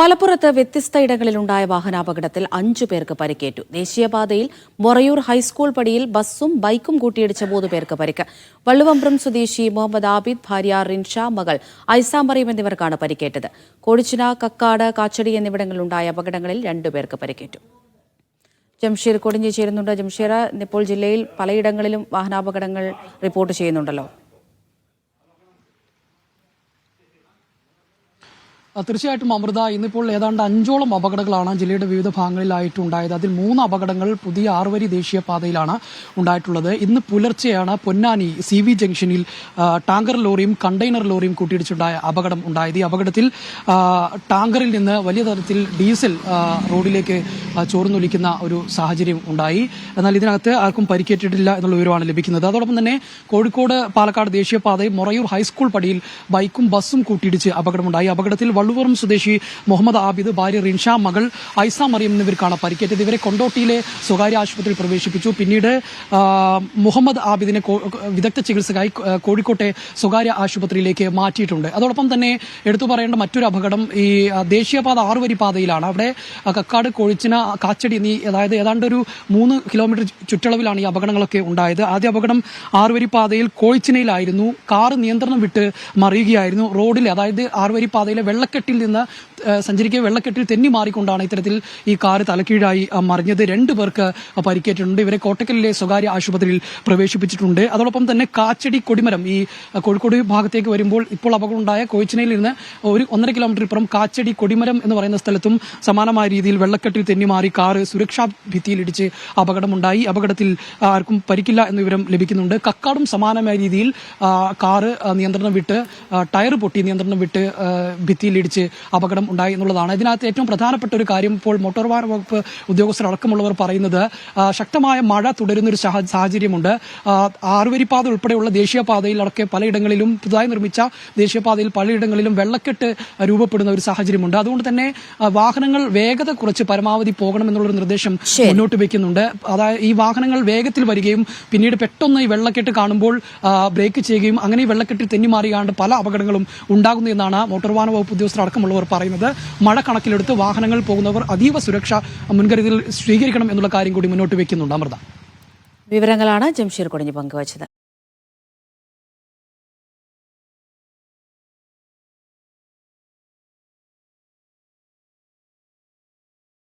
മലപ്പുറത്ത് വ്യത്യസ്ത ഇടങ്ങളിലുണ്ടായ വാഹനാപകടത്തിൽ അഞ്ചു പേർക്ക് പരിക്കേറ്റു. ദേശീയപാതയിൽ മൊറയൂർ ഹൈസ്കൂൾ പടിയിൽ ബസ്സും ബൈക്കും കൂട്ടിയിടിച്ച മൂന്ന് പേർക്ക് പരിക്ക്. വള്ളുവമ്പ്രം സ്വദേശി മുഹമ്മദ് ആബിദ് ഭാര്യ റിൻഷ മകൾ ഐസാമറിയം എന്നിവർക്കാണ് പരിക്കേറ്റത്. കോടിച്ചിന കക്കാട് കാച്ചടി എന്നിവിടങ്ങളിലുണ്ടായ അപകടങ്ങളിൽ രണ്ടുപേർക്ക് പരിക്കേറ്റു. ജംഷീർ കൊടിഞ്ഞു ചേരുന്നുണ്ട്. ജംഷീർ ഇപ്പോൾ ജില്ലയിൽ പലയിടങ്ങളിലും വാഹനാപകടങ്ങൾ റിപ്പോർട്ട് ചെയ്യുന്നുണ്ടല്ലോ. തീർച്ചയായിട്ടും അമൃത ഇന്നിപ്പോൾ ഏതാണ്ട് അഞ്ചോളം അപകടങ്ങളാണ് ജില്ലയുടെ വിവിധ ഭാഗങ്ങളിലായിട്ട് ഉണ്ടായത് അതിൽ മൂന്ന് അപകടങ്ങൾ പുതിയ ആറുവരി ദേശീയപാതയിലാണ് ഉണ്ടായിട്ടുള്ളത്. ഇന്ന് പുലർച്ചെയാണ് പൊന്നാനി സി വി ജംഗ്ഷനിൽ ടാങ്കർ ലോറിയും കണ്ടെയ്നർ ലോറിയും കൂട്ടിയിടിച്ചുണ്ടായ അപകടം ഉണ്ടായത്. ഈ അപകടത്തിൽ ടാങ്കറിൽ നിന്ന് വലിയ തരത്തിൽ ഡീസൽ റോഡിലേക്ക് ചോർന്നൊലിക്കുന്ന ഒരു സാഹചര്യം ഉണ്ടായി. എന്നാൽ ഇതിനകത്ത് ആർക്കും പരിക്കേറ്റിട്ടില്ല എന്നുള്ള വിവരമാണ് ലഭിക്കുന്നത്. അതോടൊപ്പം തന്നെ കോഴിക്കോട് പാലക്കാട് ദേശീയപാതയിൽ മൊറയൂർ ഹൈസ്കൂൾ പടിയിൽ ബൈക്കും ബസ്സും കൂട്ടിയിടിച്ച് അപകടമുണ്ടായി. അപകടത്തിൽ വള്ളുവറും സ്വദേശി മുഹമ്മദ് ആബിദ് ഭാര്യ റിൻഷ മകൾ ഐസ മറിയം എന്നിവർക്കാണ് പരിക്കേറ്റത്. ഇവരെ കൊണ്ടോട്ടിയിലെ സ്വകാര്യ ആശുപത്രിയിൽ പ്രവേശിപ്പിച്ചു. പിന്നീട് മുഹമ്മദ് ആബിദിനെ വിദഗ്ധ ചികിത്സക്കായി കോഴിക്കോട്ടെ സ്വകാര്യ ആശുപത്രിയിലേക്ക് മാറ്റിയിട്ടുണ്ട്. അതോടൊപ്പം തന്നെ എടുത്തു പറയേണ്ട മറ്റൊരു അപകടം ഈ ദേശീയപാത ആറുവരി പാതയിലാണ് അവിടെ കക്കാട് കൊഴിച്ചിന കാച്ചടി എന്നീ അതായത് ഏതാണ്ട് ഒരു മൂന്ന് കിലോമീറ്റർ ചുറ്റളവിലാണ് ഈ അപകടങ്ങളൊക്കെ ഉണ്ടായത്. ആദ്യ അപകടം ആറുവരി പാതയിൽ കോഴിച്ചിനയിലായിരുന്നു. കാർ നിയന്ത്രണം വിട്ട് മറിയുകയായിരുന്നു. റോഡിൽ അതായത് ആറുവരി പാതയിലെ വെള്ളക്കെട്ടിൽ നിന്ന് സഞ്ചരിക്കുക വെള്ളക്കെട്ടിൽ തെന്നി മാറിക്കൊണ്ടാണ് ഇത്തരത്തിൽ ഈ കാർ തലക്കീഴായി മറിഞ്ഞത്. രണ്ടു പേർക്ക് പരിക്കേറ്റിട്ടുണ്ട്. ഇവരെ കോട്ടക്കലിലെ സ്വകാര്യ ആശുപത്രിയിൽ പ്രവേശിപ്പിച്ചിട്ടുണ്ട്. അതോടൊപ്പം തന്നെ കാച്ചടി കൊടിമരം ഈ കോഴിക്കോട് ഭാഗത്തേക്ക് വരുമ്പോൾ ഇപ്പോൾ അപകടമുണ്ടായ കോയിച്ചിനയിൽ നിന്ന് ഒരു ഒന്നര കിലോമീറ്റർ ഇപ്പുറം കാച്ചടി കൊടിമരം എന്ന് പറയുന്ന സ്ഥലത്തും സമാനമായ രീതിയിൽ വെള്ളക്കെട്ടിൽ തെന്നി മാറി കാറ് സുരക്ഷാ ഭിത്തിയിലിടിച്ച് അപകടമുണ്ടായി. അപകടത്തിൽ ആർക്കും പരിക്കില്ല എന്ന വിവരം ലഭിക്കുന്നുണ്ട്. കക്കാടും സമാനമായ രീതിയിൽ കാറ് നിയന്ത്രണം വിട്ട് ടയർ പൊട്ടി നിയന്ത്രണം വിട്ട് ആ, ഭിത്തിയിലിടിച്ച് അപകടം ഉണ്ടായി എന്നുള്ളതാണ്. ഇതിനകത്ത് ഏറ്റവും പ്രധാനപ്പെട്ട ഒരു കാര്യം ഇപ്പോൾ മോട്ടോർ വാഹന വകുപ്പ് ഉദ്യോഗസ്ഥർ അടക്കമുള്ളവർ പറയുന്നത് ശക്തമായ മഴ തുടരുന്ന ഒരു സാഹ- സാഹചര്യമുണ്ട്. ആറുവരിപ്പാത ഉൾപ്പെടെയുള്ള ദേശീയപാതയിൽ അടക്കെ പലയിടങ്ങളിലും പുതുതായി നിർമ്മിച്ച ദേശീയപാതയിൽ പലയിടങ്ങളിലും വെള്ളക്കെട്ട് രൂപപ്പെടുന്ന ഒരു സാഹചര്യമുണ്ട്. അതുകൊണ്ട് തന്നെ വാഹനങ്ങൾ വേഗത കുറച്ച് പരമാവധി പോകണമെന്നുള്ളൊരു നിർദ്ദേശം മുന്നോട്ട് വയ്ക്കുന്നുണ്ട് അതായത് ഈ വാഹനങ്ങൾ വേഗത്തിൽ വരികയും പിന്നീട് പെട്ടെന്ന് ഈ വെള്ളക്കെട്ട് കാണുമ്പോൾ ബ്രേക്ക് ചെയ്യുകയും അങ്ങനെ ഈ വെള്ളക്കെട്ടിൽ തെന്നിമാറിയാണ്ട് പല അപകടങ്ങളും ഉണ്ടാകുന്നു എന്നാണ് മോട്ടോർ വാഹന വകുപ്പ് ഉദ്യോഗസ്ഥർ അടക്കമുള്ളവർ പറയുന്നത് മഴ കണക്കിലെടുത്ത് വാഹനങ്ങൾ പോകുന്നവർ അതീവ സുരക്ഷ മുൻകരുതൽ സ്വീകരിക്കണം എന്നുള്ള കാര്യം കൂടി മുന്നോട്ട് വെക്കുന്നുണ്ട്. അമൃത. വിവരങ്ങളാണ് ജംഷീർ കൊടിഞ്ഞ് പങ്കുവച്ചത്.